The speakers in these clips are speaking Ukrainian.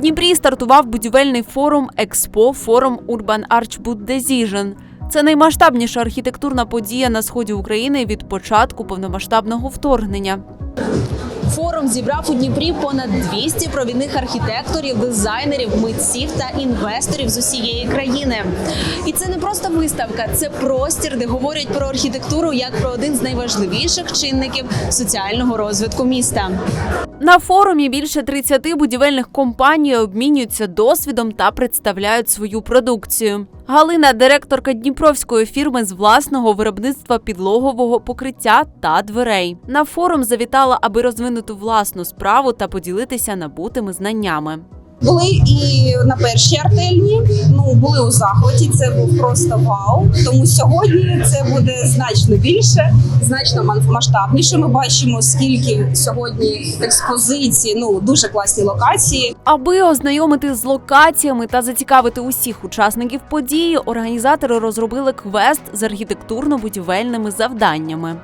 Дніпрі стартував будівельний форум Експо Форум Урбан Archboot Decision. Це наймасштабніша архітектурна подія на сході України від початку повномасштабного вторгнення. Форум зібрав у Дніпрі понад 200 провідних архітекторів, дизайнерів, митців та інвесторів з усієї країни. І це не просто виставка, це простір, де говорять про архітектуру як про один з найважливіших чинників соціального розвитку міста. На форумі більше 30 будівельних компаній обмінюються досвідом та представляють свою продукцію. Галина, директорка дніпровської фірми з власного виробництва підлогового покриття та дверей. На форум завітала, аби розвинути власну справу та поділитися набутими знаннями. Були і на першій артельні. Ну були у захваті. Це був просто вау. Тому сьогодні це буде значно більше, значно масштабніше. Ми бачимо, скільки сьогодні експозицій. Ну дуже класні локації. Аби ознайомити з локаціями та зацікавити усіх учасників події, організатори розробили квест з архітектурно-будівельними завданнями.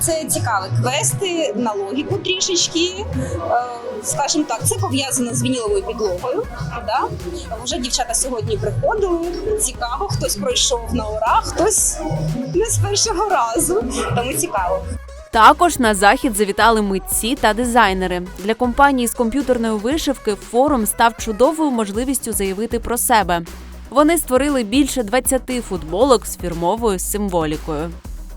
Це цікаві квести на логіку трішечки. Е, Скажімо так, це пов'язано з вініловою підлогою. Да? Вже дівчата сьогодні приходили. Цікаво, хтось пройшов на ура, хтось не з першого разу. Тому цікаво. Також на захід завітали митці та дизайнери. Для компанії з комп'ютерної вишивки форум став чудовою можливістю заявити про себе. Вони створили більше 20 футболок з фірмовою символікою.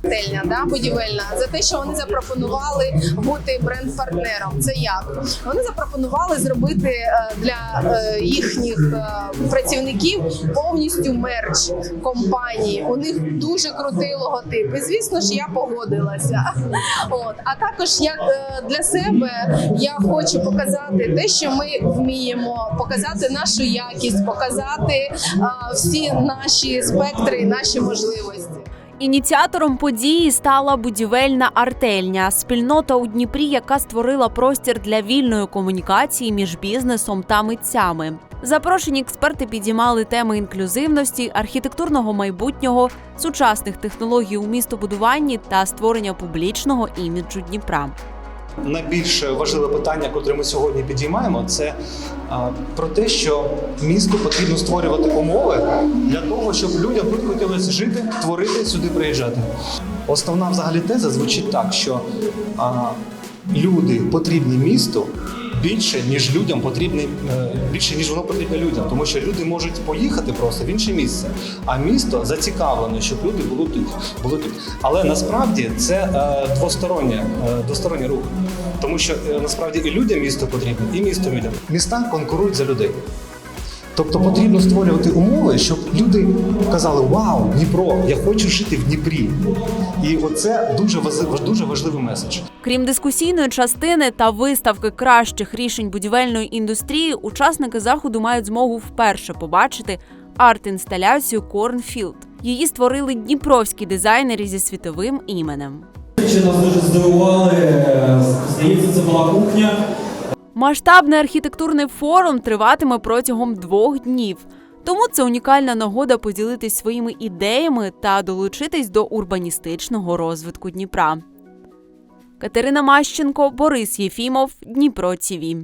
Тельня, да, будівельна, за те, що вони запропонували бути бренд-партнером. Це як? Вони запропонували зробити е, для е, їхніх е, працівників повністю мерч компанії. У них дуже крутий логотип. І звісно ж, я погодилася. От а також як для себе я хочу показати те, що ми вміємо, показати нашу якість, показати всі наші спектри, наші можливості. Ініціатором події стала будівельна артельня, спільнота у Дніпрі, яка створила простір для вільної комунікації між бізнесом та митцями. Запрошені експерти підіймали теми інклюзивності, архітектурного майбутнього, сучасних технологій у містобудуванні та створення публічного іміджу Дніпра. Найбільш важливе питання, яке ми сьогодні підіймаємо, це про те, що місту потрібно створювати умови для того, щоб людям тут хотілося жити, творити, сюди приїжджати. Основна взагалі теза звучить так, що люди потрібні місту. Більше ніж людям потрібні е, більше ніж воно потрібне людям, тому що люди можуть поїхати просто в інше місце, а місто зацікавлене, щоб люди були тут. Були тут. Але насправді це е, двостороннє, е, рух, тому що е, насправді і людям місто потрібно, і місто людям. Міста конкурують за людей. Тобто потрібно створювати умови, щоб люди казали: Вау, Дніпро, я хочу жити в Дніпрі. І оце дуже дуже важливий меседж. Крім дискусійної частини та виставки кращих рішень будівельної індустрії, учасники заходу мають змогу вперше побачити арт-інсталяцію Корнфілд. Її створили дніпровські дизайнери зі світовим іменем. Ще нас дуже здивували. Здається, це була кухня. Масштабний архітектурний форум триватиме протягом двох днів. Тому це унікальна нагода поділитись своїми ідеями та долучитись до урбаністичного розвитку Дніпра. Катерина Мащенко, Борис Єфімов, Дніпро ТІВІ.